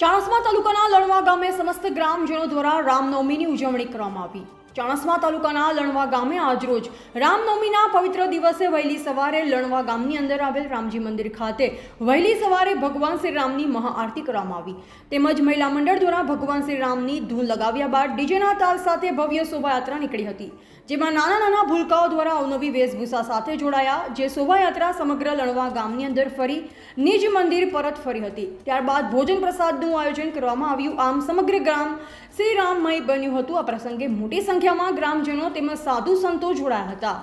ચાણસ્મા તાલુકાના લણવા ગામે સમસ્ત ગ્રામજનો દ્વારા રામનવમીની ઉજવણી કરવામાં આવી. ચાણસ્મા તાલુકાના લણવા ગામે આજરોજ રામનવમીના પવિત્ર દિવસે વહેલી સવારે લણવા ગામની અંદર આવેલ રામજી મંદિર ખાતે વહેલી સવારે ભગવાન શ્રી રામની મહાઆરતી કરવામાં આવી. તેમજ મહિલા મંડળ દ્વારા ભગવાન શ્રી રામની ધૂન લગાવ્યા બાદ ડીજેના તાલ સાથે ભવ્ય શોભાયાત્રા નીકળી હતી, જેમાં નાના નાના ભૂલકાઓ દ્વારા અવનવી વેશભૂષા સાથે જોડાયા, જે શોભાયાત્રા સમગ્ર લણવા ગામની અંદર ફરી નિજ મંદિર પરત ફરી હતી. ત્યારબાદ ભોજન પ્રસાદનું આયોજન કરવામાં આવ્યું. આમ સમગ્ર ગ્રામ શ્રી રામમય બન્યું હતું. આ પ્રસંગે મોટી સંખ્યામાં ગ્રામજનો તેમજ સાધુ સંતો જોડાયા હતા.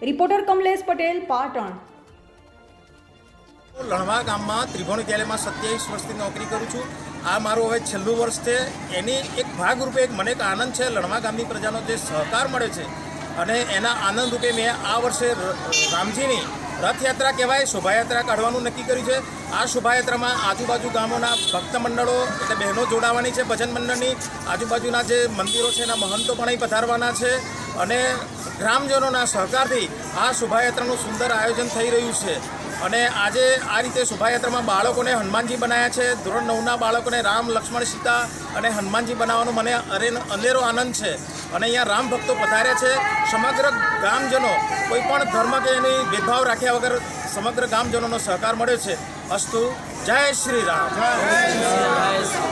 રિપોર્ટર કમલેશ પટેલ, પાટણ. લણવા ગામમાં ત્રિભુવન વિદ્યાલયમાં સત્યાવીસ વર્ષથી નોકરી કરું છું. આ મારું હવે છેલ્લું વર્ષ છે. એની એક ભાગરૂપે એક મને એક આનંદ છે, લણવા ગામની પ્રજાનો જે સહકાર મળે છે અને એના આનંદ રૂપે મેં આ વર્ષે રામજીની રથયાત્રા કહેવાય, શોભાયાત્રા કાઢવાનું નક્કી કર્યું છે. આ શોભાયાત્રામાં આજુબાજુ ગામોના ભક્ત મંડળો એટલે બહેનો જોડાવાની છે, ભજન મંડળની આજુબાજુના જે મંદિરો છે એના મહંતો પણ અહીં પધારવાના છે. અને ગ્રામજનોના સહકારથી આ શોભાયાત્રાનું સુંદર આયોજન થઈ રહ્યું છે. અને આજે આ રીતે શોભાયાત્રામાં બાળકોને હનુમાનજી બનાવ્યા છે. ધોરણ નવના બાળકોને રામ, લક્ષ્મણ, સીતા અને હનુમાનજી બનાવવાનો મને અરે અનેરો આનંદ છે. અને અહીંયા રામ ભક્તો પધાર્યા છે. સમગ્ર ગામજનો કોઈ પણ ધર્મ કે એની ભેદભાવ રાખ્યા વગર સમગ્ર ગામજનોનો સહકાર મળ્યો છે. અસ્તુ જય શ્રી રામ.